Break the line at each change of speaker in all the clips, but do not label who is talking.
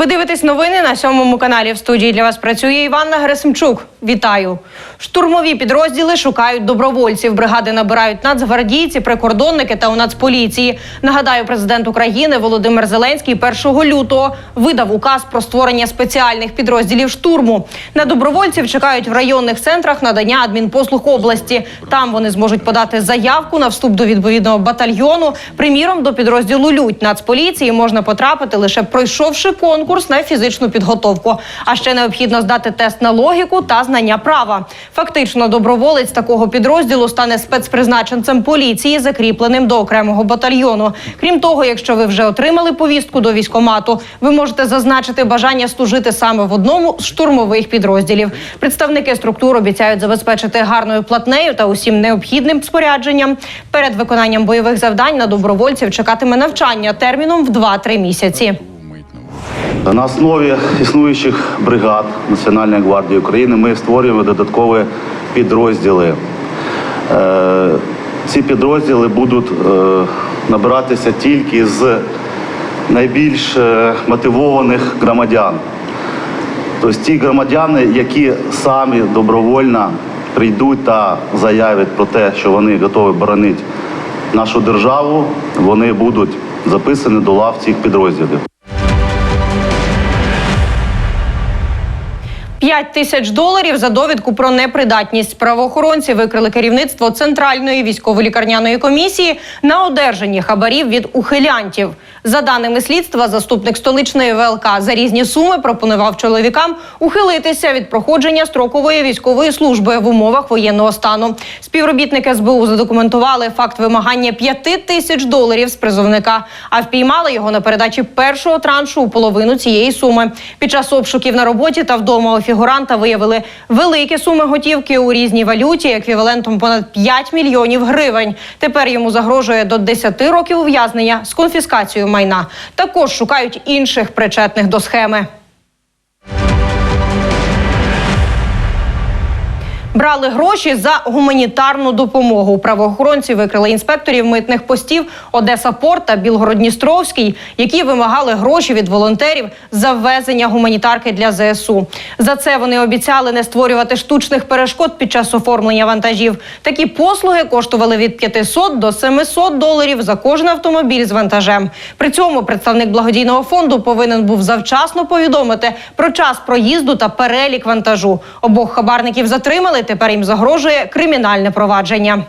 Ви дивитесь новини на сьомому каналі. В студії для вас працює Іванна Герасимчук. Вітаю. Штурмові підрозділи шукають добровольців. Бригади набирають нацгвардійці, прикордонники та у нацполіції. Нагадаю, президент України Володимир Зеленський 1 лютого видав указ про створення спеціальних підрозділів штурму. На добровольців чекають в районних центрах надання адмінпослуг області. Там вони зможуть подати заявку на вступ до відповідного батальйону. Приміром, до підрозділу Лють Нацполіції можна потрапити лише пройшовши конкурс на фізичну підготовку. А ще необхідно здати тест на логіку та знання права. Фактично, доброволець такого підрозділу стане спецпризначенцем поліції, закріпленим до окремого батальйону. Крім того, якщо ви вже отримали повістку до військомату, ви можете зазначити бажання служити саме в одному з штурмових підрозділів. Представники структур обіцяють забезпечити гарною платнею та усім необхідним спорядженням. Перед виконанням бойових завдань на добровольців чекатиме навчання терміном в 2-3 місяці.
На основі існуючих бригад Національної гвардії України ми створюємо додаткові підрозділи. Е, Ці підрозділи будуть е, набиратися тільки з найбільш е, мотивованих громадян. Тобто ті громадяни, які самі добровольно прийдуть та заявлять про те, що вони готові боронити нашу державу, вони будуть записані до лав цих підрозділів.
5 тисяч доларів за довідку про непридатність. Правоохоронці викрили керівництво центральної військово-лікарняної комісії на одержанні хабарів від ухилянтів. За даними слідства, заступник столичної ВЛК за різні суми пропонував чоловікам ухилитися від проходження строкової військової служби в умовах воєнного стану. Співробітники СБУ задокументували факт вимагання 5 тисяч доларів з призовника, а впіймали його на передачі першого траншу у половину цієї суми. Під час обшуків на роботі та вдома у фігуранта виявили великі суми готівки у різній валюті, еквівалентом понад 5 мільйонів гривень. Тепер йому загрожує до 10 років ув'язнення з конфіскацією майна. Також шукають інших причетних до схеми. Брали гроші за гуманітарну допомогу. Правоохоронці викрили інспекторів митних постів Одеса Порт та Білгород-Дністровський, які вимагали гроші від волонтерів за ввезення гуманітарки для ЗСУ. За це вони обіцяли не створювати штучних перешкод під час оформлення вантажів. Такі послуги коштували від 500 до 700 доларів за кожен автомобіль з вантажем. При цьому представник благодійного фонду повинен був завчасно повідомити про час проїзду та перелік вантажу. Обох хабарників затримали. Тепер їм загрожує кримінальне провадження.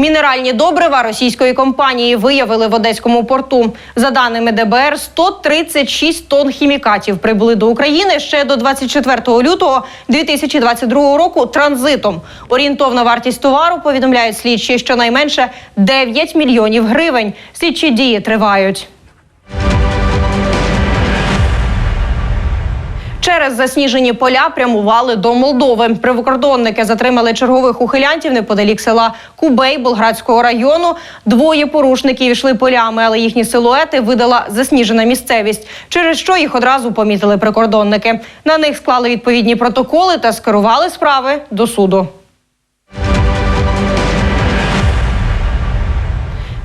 Мінеральні добрива російської компанії виявили в одеському порту. За даними ДБР, 136 тонн хімікатів прибули до України ще до 24 лютого 2022 року транзитом. Орієнтовна вартість товару повідомляють слідчі щонайменше 9 мільйонів гривень. Слідчі дії тривають. Через засніжені поля прямували до Молдови. Прикордонники затримали чергових ухилянтів неподалік села Кубей Болградського району. Двоє порушників йшли полями, але їхні силуети видала засніжена місцевість, через що їх одразу помітили прикордонники. На них склали відповідні протоколи та скерували справи до суду.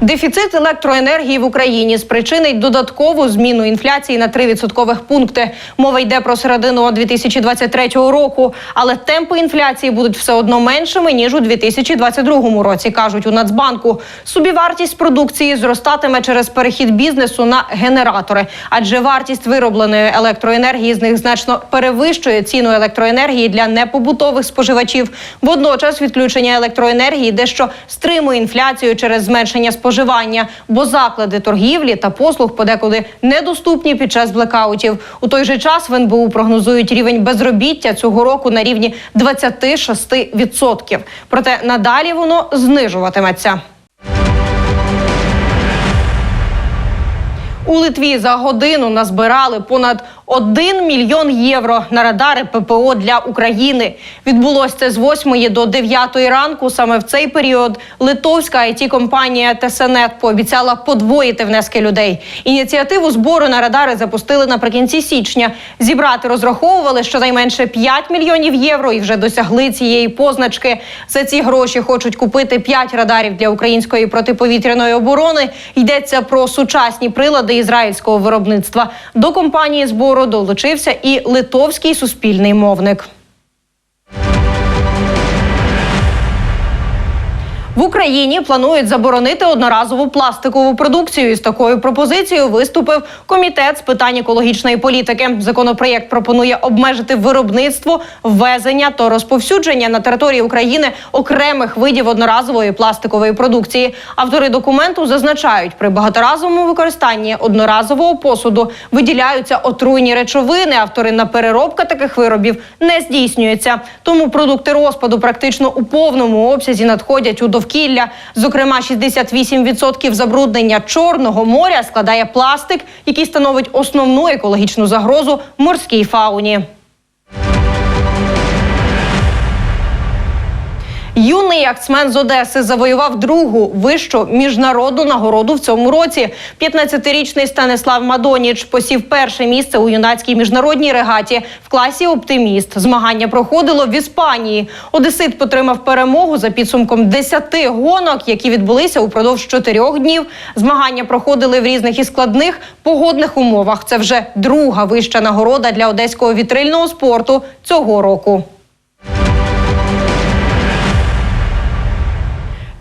Дефіцит електроенергії в Україні спричинить додаткову зміну інфляції на 3 відсоткових пункти. Мова йде про середину 2023 року, але темпи інфляції будуть все одно меншими ніж у 2022 році, кажуть у Нацбанку. Собівартість продукції зростатиме через перехід бізнесу на генератори, адже вартість виробленої електроенергії з них значно перевищує ціну електроенергії для непобутових споживачів. Водночас відключення електроенергії дещо стримує інфляцію через зменшення споживання, бо заклади торгівлі та послуг подекуди недоступні під час блекаутів. У той же час в НБУ прогнозують рівень безробіття цього року на рівні 26%. Проте надалі воно знижуватиметься. У Литві за годину назбирали понад 1 мільйон євро на радари ППО для України. Відбулось це з 8 до 9 ранку. Саме в цей період литовська it компанія ТСНЕТ пообіцяла подвоїти внески людей. Ініціативу збору на радари запустили наприкінці січня. Зібрати розраховували щонайменше 5 мільйонів євро і вже досягли цієї позначки. За ці гроші хочуть купити 5 радарів для української протиповітряної оборони. Йдеться про сучасні прилади ізраїльського виробництва. До компанії збору долучився і литовський суспільний мовник. В Україні планують заборонити одноразову пластикову продукцію. З такою пропозицією виступив комітет з питань екологічної політики. Законопроєкт пропонує обмежити виробництво, ввезення та розповсюдження на території України окремих видів одноразової пластикової продукції. Автори документу зазначають, при багаторазовому використанні одноразового посуду виділяються отруйні речовини. а Вторинна переробка таких виробів не здійснюється. Тому продукти розпаду практично у повному обсязі надходять у довкілля. Зокрема, 68% забруднення Чорного моря складає пластик, який становить основну екологічну загрозу морській фауні. Юний яхтсмен з Одеси завоював другу вищу міжнародну нагороду в цьому році. 15-річний Станислав Мадоніч посів перше місце у юнацькій міжнародній регаті в класі Оптиміст. Змагання проходило в Іспанії. Одесит потримав перемогу за підсумком 10 гонок, які відбулися упродовж чотирьох днів. Змагання проходили в різних і складних погодних умовах. Це вже друга вища нагорода для одеського вітрильного спорту цього року.